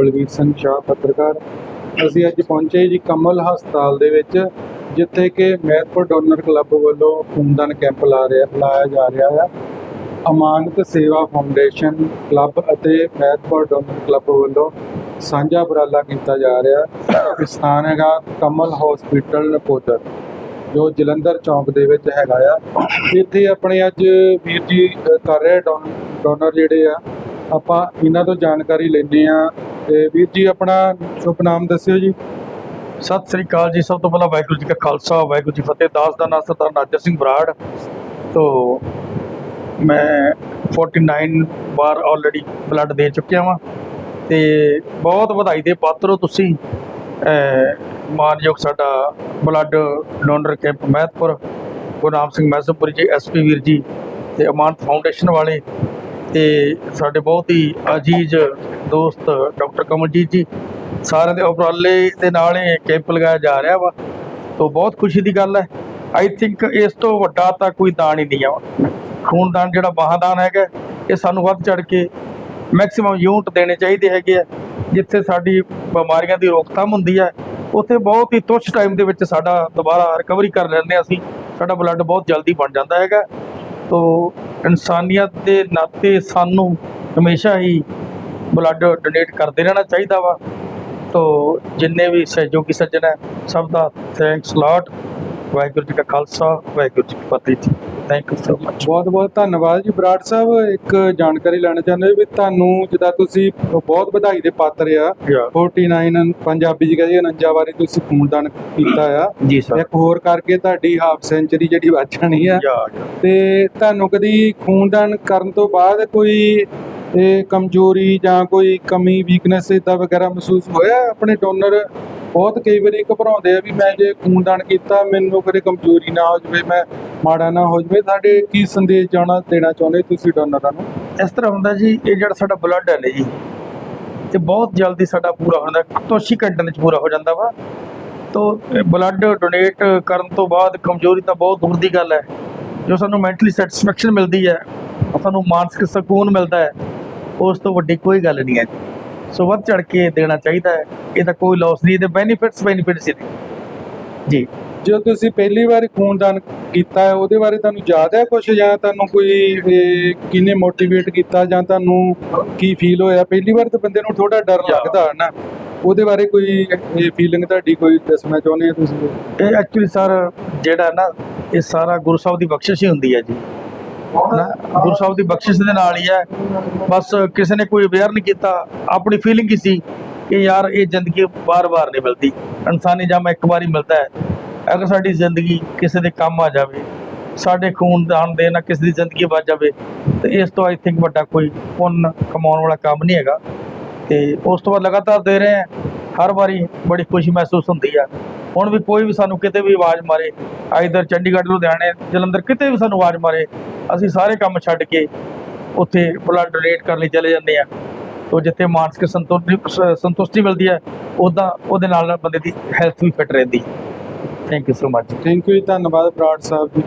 ਬਲਵੀਰ ਸਿੰਘ ਸ਼ਾਹ ਪੱਤਰਕਾਰ। ਅਸੀਂ ਅੱਜ ਪਹੁੰਚੇ ਜੀ ਕਮਲ ਹਸਪਤਾਲ ਦੇ ਵਿੱਚ, ਜਿੱਥੇ ਕਿ ਮਹਿਤਪੁਰ ਡੋਨਰ ਕਲੱਬ ਵੱਲੋਂ ਖੂਨਦਾਨ ਕੈਂਪ ਲਾ ਰਿਹਾ, ਲਾਇਆ ਜਾ ਰਿਹਾ ਹੈ ਅਮਾਨਤ ਸੇਵਾ ਫਾਊਂਡੇਸ਼ਨ ਕਲੱਬ ਅਤੇ ਮਹਿਤਪੁਰ ਡੋਨਰ ਕਲੱਬ ਵੱਲੋਂ ਸਾਂਝਾ ਉਪਰਾਲਾ ਕੀਤਾ ਜਾ ਰਿਹਾ। ਹੈ ਸਥਾਨ ਹੈਗਾ ਕਮਲ ਹਸਪੀਟਲ ਨਕੋਦਰ, ਜੋ ਜਲੰਧਰ ਚੌਂਕ ਦੇ ਵਿੱਚ ਹੈਗਾ ਆ। ਇੱਥੇ ਆਪਣੇ ਅੱਜ ਵੀਰ ਜੀ ਕਰ ਰਹੇ ਡੋਨ- ਡੋਨਰ ਜਿਹੜੇ ਆ, ਆਪਾਂ ਇਹਨਾਂ ਤੋਂ ਜਾਣਕਾਰੀ ਲੈਂਦੇ ਆ ਤੇ ਵੀਰ ਜੀ ਆਪਣਾ ਸ਼ੁਭ ਨਾਮ ਦੱਸਿਓ ਜੀ। ਸਤਿ ਸ੍ਰੀ ਅਕਾਲ ਜੀ, ਸਭ ਤੋਂ ਪਹਿਲਾਂ ਵਾਹਿਗੁਰੂ ਜੀ ਕਾ ਖਾਲਸਾ, ਵਾਹਿਗੁਰੂ ਜੀ ਕੀ ਫਤਿਹ, ਦਾਸ ਦਾ ਨਾਂ ਸਰਦਾਰ ਨਾਜਰ ਸਿੰਘ ਬਰਾੜ। ਤੋਂ ਮੈਂ 49 ਵਾਰ ਆਲਰੇਡੀ ਬਲੱਡ ਦੇ ਚੁੱਕਿਆ ਵਾਂ ਤੇ ਬਹੁਤ ਵਧਾਈ ਦੇ ਪਾਤਰ ਹੋ ਤੁਸੀਂ। ਮਾਨਯੋਗ ਸਾਡਾ blood donor camp Mehatpur Gurnam Singh Maispuri ji SP ਵੀਰ ਜੀ ਤੇ ਅਮਾਨਤ ਫਾਊਂਡੇਸ਼ਨ ਵਾਲੇ। ਤੇ ਸਾਡੇ ਬਹੁਤ ਹੀ ਅਜੀਜ਼ ਦੋਸਤ ਡਾਕਟਰ ਕਮਲਜੀਤ ਜੀ, ਸਾਰਿਆਂ ਦੇ ਉਪਰਾਲੇ ਦੇ ਨਾਲ ਇਹ ਕੈਂਪ ਲਗਾਇਆ ਜਾ ਰਿਹਾ ਵਾ ਤੋਂ ਬਹੁਤ ਖੁਸ਼ੀ ਦੀ ਗੱਲ ਹੈ। ਆਈ ਥਿੰਕ ਇਸ ਤੋਂ ਵੱਡਾ ਤਾਂ ਕੋਈ ਦਾਨ ਹੀ ਨਹੀਂ ਆ। ਖੂਨਦਾਨ ਜਿਹੜਾ ਮਹਾਦਾਨ ਹੈਗਾ, ਇਹ ਸਾਨੂੰ ਵੱਧ ਚੜ ਕੇ ਮੈਕਸਿਮਮ ਯੂਨਿਟ ਦੇਣੇ ਚਾਹੀਦੇ ਹੈਗੇ ਆ, ਜਿੱਥੇ ਸਾਡੀ ਬਿਮਾਰੀਆਂ ਦੀ ਰੋਕਥਾਮ ਹੁੰਦੀ ਹੈ ਉੱਥੇ ਬਹੁਤ ਹੀ ਤੁੱਛ ਟਾਈਮ ਦੇ ਵਿੱਚ ਸਾਡਾ ਦੁਬਾਰਾ ਰਿਕਵਰੀ ਕਰ ਲੈਂਦੇ ਹਾਂ ਅਸੀਂ। ਸਾਡਾ ਬਲੱਡ ਬਹੁਤ ਜਲਦੀ ਬਣ ਜਾਂਦਾ ਹੈਗਾ। ਤੋ ਇਨਸਾਨੀਅਤ ਦੇ ਨਾਤੇ ਸਾਨੂੰ ਹਮੇਸ਼ਾ ਹੀ ਬਲੱਡ ਡੋਨੇਟ ਕਰਦੇ ਰਹਿਣਾ ਚਾਹੀਦਾ ਵਾ। ਤੋ ਜਿੰਨੇ ਵੀ ਸਹਿਯੋਗੀ ਸੱਜਣ ਹੈ, ਸਭ ਦਾ ਥੈਂਕਸ ਲਾਟ ਵਾਹਿਗੁਰੂ ਜੀ ਕਾ ਖਾਲਸਾ, ਵਾਹਿਗੁਰੂ ਜੀ ਕੀ ਫਤਿਹ ਜੀ। ਥੈਂਕ ਯੂ ਸੋ ਮਚ ਬਹੁਤ ਬਹੁਤ ਧੰਨਵਾਦ ਜੀ। ਬਰਾੜ ਸਾਹਿਬ ਇੱਕ ਜਾਣਕਾਰੀ ਲੈਣਾ ਚਾਹੁੰਦੇ ਵੀ ਤੁਹਾਨੂੰ ਜਿੱਦਾਂ ਤੁਸੀਂ ਬਹੁਤ ਵਧਾਈ ਦੇ ਪਾਤਰ ਆ। 49 ਪੰਜਾਬੀ ਚ ਕਹਿੰਦੇ 49 ਵਾਰੀ ਤੁਸੀਂ ਖੂਨਦਾਨ ਕੀਤਾ ਆ। ਜੀ ਸਰ ਇੱਕ ਹੋਰ ਕਰਕੇ ਤੁਹਾਡੀ ਹਾਫ ਸੈਂਚਰੀ ਜਿਹੜੀ ਵੱਜ ਜਾਣੀ ਆ। ਤੇ ਤੁਹਾਨੂੰ ਕਦੀ ਖੂਨਦਾਨ ਕਰਨ ਤੋਂ ਬਾਅਦ ਕੋਈ ਇਹ ਕਮਜ਼ੋਰੀ ਜਾਂ ਕੋਈ ਕਮੀ ਵੀਕਨੈਸ ਇਦਾਂ ਵਗੈਰਾ ਮਹਿਸੂਸ ਹੋਇਆ? ਆਪਣੇ ਡੋਨਰ ਬਹੁਤ ਕਈ ਵਾਰੀ ਘਬਰਾਉਂਦੇ ਆ ਵੀ ਮੈਂ ਜੇ ਖੂਨਦਾਨ ਕੀਤਾ ਮੈਨੂੰ ਕਦੇ ਕਮਜ਼ੋਰੀ ਨਾ ਹੋ ਜਾਵੇ ਮੈਂ ਮਾੜਾ ਨਾ ਹੋ ਜਾਵੇ। ਸਾਡੇ ਕੀ ਸੰਦੇਸ਼ ਜਾਣਾ ਦੇਣਾ ਚਾਹੁੰਦੇ ਤੁਸੀਂ ਡੋਨਰਾਂ ਨੂੰ? ਇਸ ਤਰ੍ਹਾਂ ਹੁੰਦਾ ਜੀ, ਇਹ ਜਿਹੜਾ ਸਾਡਾ ਬਲੱਡ ਹੈ ਨਾ ਜੀ, ਤੇ ਬਹੁਤ ਜਲਦੀ ਸਾਡਾ ਪੂਰਾ ਹੁੰਦਾ ਕੁਛ ਹੀ ਘੰਟਿਆਂ ਵਿੱਚ ਪੂਰਾ ਹੋ ਜਾਂਦਾ ਵਾ। ਤੋ ਬਲੱਡ ਡੋਨੇਟ ਕਰਨ ਤੋਂ ਬਾਅਦ ਕਮਜ਼ੋਰੀ ਤਾਂ ਬਹੁਤ ਦੂਰ ਦੀ ਗੱਲ ਹੈ। ਜੋ ਸਾਨੂੰ ਮੈਂਟਲੀ ਸੈਟੀਸਫੈਕਸ਼ਨ ਮਿਲਦੀ ਹੈ, ਸਾਨੂੰ ਮਾਨਸਿਕ ਸਕੂਨ ਮਿਲਦਾ ਹੈ, ਉਸ ਤੋਂ ਵੱਡੀ ਕੋਈ ਗੱਲ ਨਹੀਂ ਹੈ ਸੋ ਵੱਧ ਚੜ ਕੇ ਦੇਣਾ ਚਾਹੀਦਾ ਹੈ। ਇਹਦਾ ਕੋਈ ਲਾਸ ਨਹੀਂ, ਇਹਦੇ ਬੈਨੀਫਿਟਸ ਬੈਨੀਫਿਟਸ ਹੀ ਨੇ। ਜੀ। ਜੋ ਤੁਸੀਂ ਪਹਿਲੀ ਵਾਰ ਖੂਨਦਾਨ ਕੀਤਾ ਹੈ ਉਹਦੇ ਬਾਰੇ ਤੁਹਾਨੂੰ ਯਾਦ ਹੈ ਕੁਝ ਜਾਂ ਤੁਹਾਨੂੰ ਕੋਈ ਕਿਹਨੇ ਮੋਟੀਵੇਟ ਕੀਤਾ? ਜਾਂ ਤੁਹਾਨੂੰ ਕੀ ਫੀਲ ਹੋਇਆ? ਪਹਿਲੀ ਵਾਰ ਤਾਂ ਬੰਦੇ ਨੂੰ ਥੋੜਾ ਡਰ. ਲੱਗਦਾ ਹੈ ਨਾ। ਉਹਦੇ ਬਾਰੇ ਕੋਈ ਇਹ ਫੀਲਿੰਗ ਤੁਹਾਡੀ ਕੋਈ ਦੱਸਣਾ ਚਾਹੁੰਦੇ ਹੋ ਤੁਸੀਂ? ਇਹ ਐਕਚੁਅਲੀ ਸਰ ਜਿਹੜਾ ਨਾ ਇਹ ਸਾਰਾ ਗੁਰੂ ਸਾਹਿਬ ਦੀ ਬਖਸ਼ਿਸ਼ ਹੀ ਹੁੰਦੀ ਹੈ ਜੀ। ਨਾ ਗੁਰੂ ਸਾਹਿਬ ਦੀ ਬਖਸ਼ਿਸ਼ ਦੇ ਨਾਲ ਹੀ ਹੈ। ਬਸ ਕਿਸੇ ਨੇ ਕੋਈ ਅਵੇਅਰ ਨਹੀਂ ਕੀਤਾ। ਆਪਣੀ ਫੀਲਿੰਗ ਹੀ ਸੀ? ਕਿ ਯਾਰ ਇਹ ਜ਼ਿੰਦਗੀ ਬਾਰ-ਬਾਰ ਨਹੀਂ ਮਿਲਦੀ। ਇਨਸਾਨੀ ਜਮ ਇੱਕ ਵਾਰ ਮਿਲਦਾ ਹੈ। ਅਗਰ ਸਾਡੀ ਜ਼ਿੰਦਗੀ ਕਿਸੇ ਦੇ ਕੰਮ ਆ ਜਾਵੇ, ਸਾਡੇ ਖੂਨ ਦਾਨ ਦੇ ਨਾਲ ਕਿਸੇ ਦੀ ਜ਼ਿੰਦਗੀ ਬਚ ਜਾਵੇ, ਤੇ ਇਸ ਤੋਂ ਆਈ ਥਿੰਕ ਵੱਡਾ ਕੋਈ ਪੁੰਨ ਕਮਾਉਣ ਵਾਲਾ ਕੰਮ ਨਹੀਂ ਹੈਗਾ। ਤੇ ਉਸ ਤੋਂ ਬਾਅਦ ਲਗਾਤਾਰ ਦੇ ਰਹੇ ਹਾਂ, ਹਰ ਵਾਰੀ ਬੜੀ ਖੁਸ਼ੀ ਮਹਿਸੂਸ ਹੁੰਦੀ ਆ। ਹੁਣ ਵੀ ਕੋਈ ਵੀ ਸਾਨੂੰ ਕਿਤੇ ਵੀ ਆਵਾਜ਼ ਮਾਰੇ, ਆਈਦਰ ਚੰਡੀਗੜ੍ਹ, ਲੁਧਿਆਣੇ, ਜਲੰਧਰ ਕਿਤੇ ਵੀ ਸਾਨੂੰ ਆਵਾਜ਼ ਮਾਰੇ, ਅਸੀਂ ਸਾਰੇ ਕੰਮ ਛੱਡ ਕੇ ਉੱਥੇ ਬਲੱਡ ਡੋਨੇਟ ਕਰਨ ਲਈ ਚਲੇ ਜਾਂਦੇ ਆ ਤੋ ਜਿੱਥੇ ਮਾਨਸਿਕ ਸੰਤੁਸ਼ਟੀ ਸੰਤੁਸ਼ਟੀ ਮਿਲਦੀ ਹੈ ਉਦਾਂ ਉਹਦੇ ਨਾਲ ਬੰਦੇ ਦੀ ਹੈਲਥ ਵੀ ਫਿੱਟ ਰਹਿੰਦੀ thank you so much thank you ji ਧੰਨਵਾਦ ਬਰਾੜ ਸਾਹਿਬ ਜੀ।